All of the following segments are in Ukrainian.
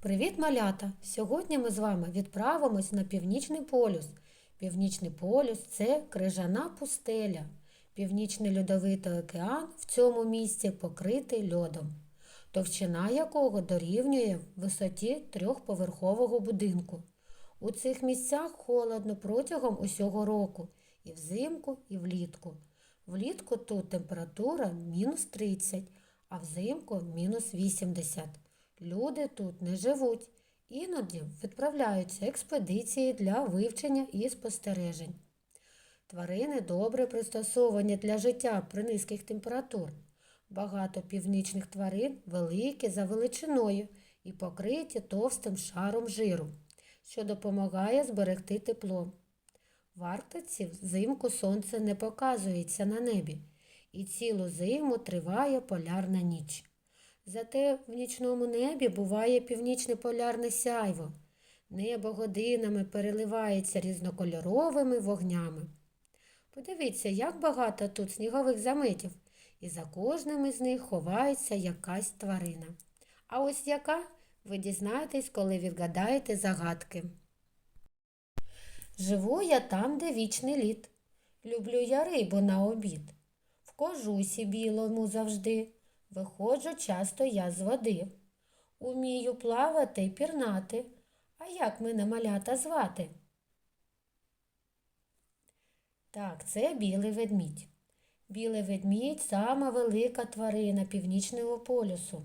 Привіт, малята! Сьогодні ми з вами відправимось на Північний полюс. Північний полюс це крижана пустеля. Північний льодовитий океан в цьому місці покритий льодом, товщина якого дорівнює висоті трьохповерхового будинку. У цих місцях холодно протягом усього року, і взимку, і влітку. Влітку тут температура мінус 30, а взимку мінус 80. Люди тут не живуть. Іноді відправляються експедиції для вивчення і спостережень. Тварини добре пристосовані для життя при низьких температур. Багато північних тварин великі за величиною і покриті товстим шаром жиру, що допомагає зберегти тепло. В Арктиці взимку сонце не показується на небі, і цілу зиму триває полярна ніч. Зате в нічному небі буває північне полярне сяйво. Небо годинами переливається різнокольоровими вогнями. Подивіться, як багато тут снігових заметів, і за кожним із них ховається якась тварина. А ось яка ви дізнаєтесь, коли відгадаєте загадки. Живу я там, де вічний лід. Люблю я рибу на обід. В кожусі білому завжди. Виходжу часто я з води. Умію плавати й пірнати. А як мене малята звати? Так, це білий ведмідь. Білий ведмідь сама велика тварина північного полюсу.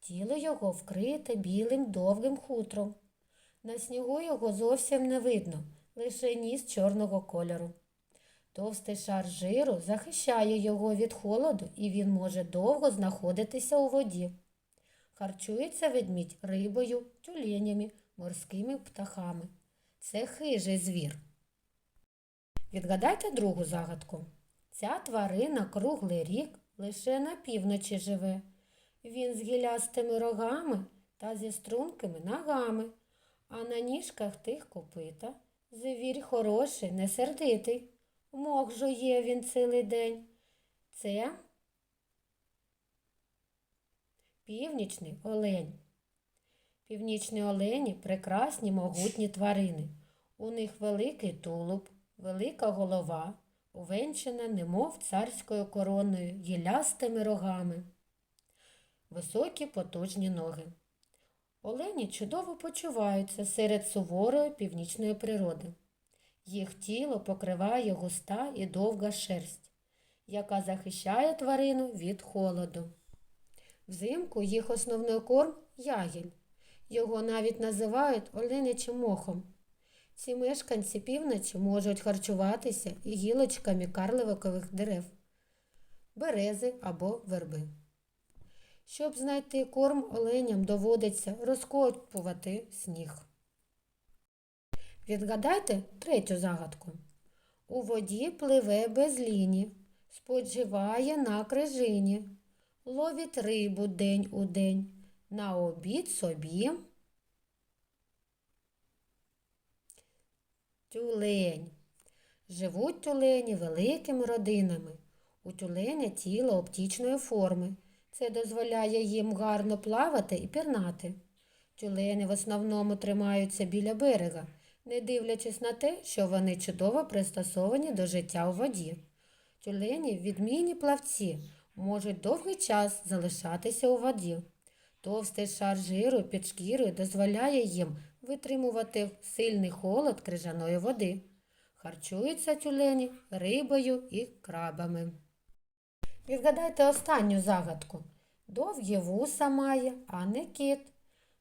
Тіло його вкрите білим довгим хутром. На снігу його зовсім не видно, лише ніс чорного кольору. Товстий шар жиру захищає його від холоду і він може довго знаходитися у воді. Харчується ведмідь рибою, тюленями, морськими птахами. Це хижий звір. Відгадайте другу загадку. Ця тварина круглий рік лише на півночі живе. Він з гілястими рогами та зі стрункими ногами, а на ніжках тих копита. Звір хороший, не сердитий. Мох жує він цілий день. Це північний олень. Північні олені прекрасні могутні тварини. У них великий тулуб, велика голова, увенчана, немов царською короною, гілястими рогами, високі потужні ноги. Олені чудово почуваються серед суворої північної природи. Їх тіло покриває густа і довга шерсть, яка захищає тварину від холоду. Взимку їх основний корм ягіль. Його навіть називають оленячим мохом. Ці мешканці півночі можуть харчуватися і гілочками карликових дерев, берези або верби. Щоб знайти корм оленям доводиться розкопувати сніг. Відгадайте третю загадку. У воді пливе без ліні, спочиває на крижині, ловить рибу день у день, на обід собі. Тюлень. Живуть тюлені великими родинами. У тюленя тіло оптічної форми. Це дозволяє їм гарно плавати і пірнати. Тюлени в основному тримаються біля берега не дивлячись на те, що вони чудово пристосовані до життя у воді. Тюлені, відмінні плавці, можуть довгий час залишатися у воді. Товстий шар жиру під шкірою дозволяє їм витримувати сильний холод крижаної води. Харчуються тюлені рибою і крабами. Відгадайте останню загадку. Довгі вуса має, а не кит.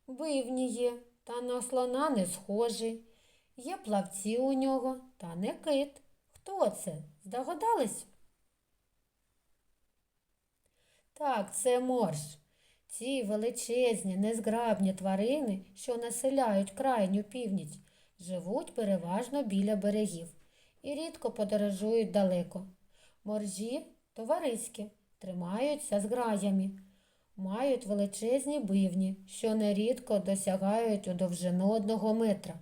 Бивні є, та на слона не схожий. Є плавці у нього, та не кит. Хто це? Здогадались? Так, це морж. Ці величезні, незграбні тварини, що населяють крайню північ, живуть переважно біля берегів і рідко подорожують далеко. Моржі товариські, тримаються з граями, мають величезні бивні, що нерідко досягають у довжину одного метра.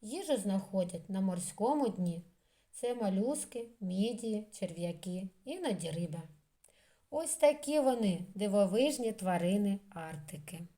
Їжу знаходять на морському дні. Це малюски, мідії, черв'яки, іноді риба. Ось такі вони дивовижні тварини Арктики.